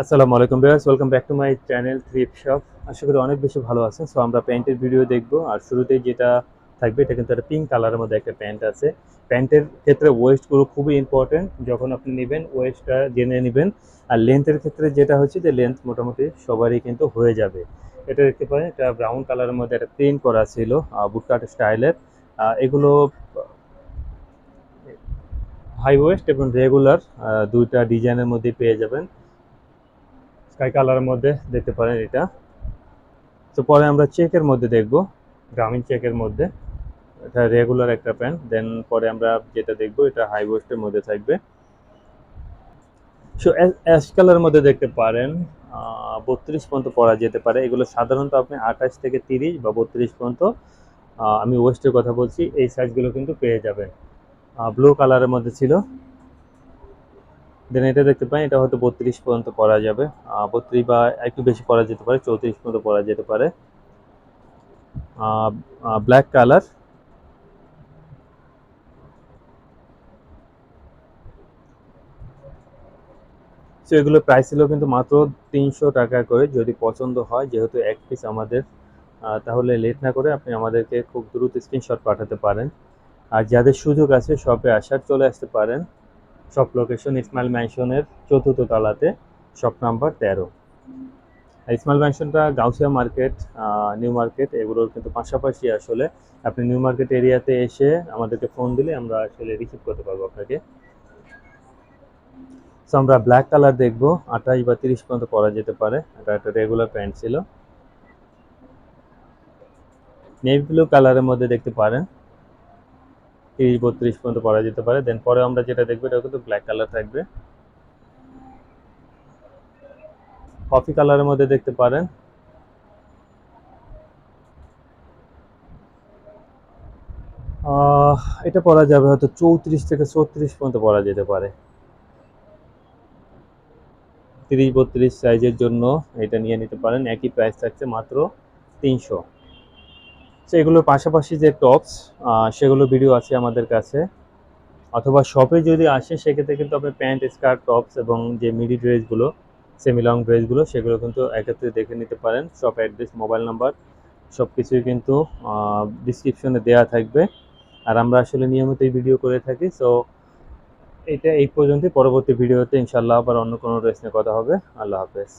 আসসালামু আলাইকুম viewers welcome back to my channel thrift shop আশা করি অনেক বেশি ভালো আছেন। সো আমরা প্যান্টের ভিডিও দেখব। আর শুরুতেই যেটা থাকবে, এটা কিন্তু একটা পিঙ্ক কালারের মধ্যে একটা প্যান্ট আছে। প্যান্টের ক্ষেত্রে ওয়েস্টগুলো খুবই ইম্পর্টেন্ট যখন আপনি নেবেন ওয়েস্টটা জেনে নেবেন। আর লেন্থের ক্ষেত্রে যেটা হচ্ছে যে লেন্থ মোটামুটি সবারই কিন্তু হয়ে যাবে। এটা দেখতে পারেন, এটা ব্রাউন কালারের মধ্যে একটা প্রিন্ট করা ছিল বুটকাট স্টাইলের এগুলো হাই ওয়েস্ট এবং রেগুলার দুইটা ডিজাইনের মধ্যে পেয়ে যাবেন। স্কাই কালারের মধ্যে দেখতে পারেন এটা। তো পরে আমরা চেকের মধ্যে দেখব, গ্রামীণ চেকের মধ্যে। এটা রেগুলার একটা প্যান্ট দেন পরে আমরা যেটা দেখব, এটা হাই ওয়েস্টের মধ্যে থাকবে। সো অ্যাশ কালারের মধ্যে দেখতে পারেন বত্রিশ পর্যন্ত পরা যেতে পারে। এগুলো সাধারণত আপনি আঠাশ থেকে তিরিশ বা বত্রিশ পর্যন্ত আমি ওয়েস্টের কথা বলছি, এই সাইজগুলো কিন্তু পেয়ে যাবেন। ব্লু কালারের মধ্যে ছিল। দেন এটা দেখতে পাই এটা হয়তো বত্রিশ পর্যন্ত করা যাবে। বত্রিশ বা একটু বেশি করা যেতে পারে, চৌত্রিশ পর্যন্ত করা যেতে পারে। ব্ল্যাক কালার সো এগুলো প্রাইস ছিল কিন্তু মাত্র তিনশো টাকা করে। যদি পছন্দ হয়, যেহেতু এক পিস আমাদের তাহলে লেট না করে আপনি আমাদেরকে খুব দ্রুত স্ক্রিনশট পাঠাতে পারেন। আর যাদের সুযোগ আছে শপে আসার, চলে আসতে পারেন। শপ লোকেশন ইসমাইল ম্যানশনের চতুর্থ তলাতে শপ নাম্বার তেরো। ইসমাইল ম্যানশনটা গাউসিয়া মার্কেট নিউ মার্কেট এগুলোর কিন্তু পাশাপাশি আসলে আপনি নিউ মার্কেট এরিয়াতে এসে আমাদেরকে ফোন দিলে আমরা আসলে রিসিভ করতে পারব আপনাকে। সো আমরা ব্ল্যাক কালার দেখব, আঠাশ বা তিরিশ পর্যন্ত পরা যেতে পারে। এটা একটা রেগুলার প্যান্ট ছিল। নেভি ব্লু কালারের মধ্যে দেখতে পারেন। তিরিশ বত্রিশ পর্যন্ত পরা যেতে পারে। দেন পরে আমরা যেটা দেখব এটা কিন্তু ব্ল্যাক কালার থাকবে। কফি কালারের মধ্যে দেখতে পারেন। এটা পরা যাবে হয়তো চৌত্রিশ থেকে ছত্রিশ পর্যন্ত পরা যেতে পারে। তিরিশ বত্রিশ সাইজের জন্য এটা নিয়ে নিতে পারেন। একই প্রাইস থাকছে মাত্র তিনশো। তো এগুলোর পাশাপাশি যে টপস সেগুলো ভিডিও আছে আমাদের কাছে। অথবা শপে যদি আসে, সেক্ষেত্রে কিন্তু আপনি প্যান্ট স্কার্ট টপস এবং যে মিডি ড্রেসগুলো সেমি লং ড্রেসগুলো সেগুলো কিন্তু একত্রে দেখে নিতে পারেন। শপ অ্যাড্রেস মোবাইল নাম্বার সব কিছুই কিন্তু ডিসক্রিপশনে দেওয়া থাকবে। আর আমরা আসলে নিয়মিত এই ভিডিও করে থাকি সো এটা এই পর্যন্তই। পরবর্তী ভিডিওতে ইনশাল্লাহ আবার অন্য কোনো ড্রেস নিয়ে কথা হবে। আল্লাহ হাফেজ।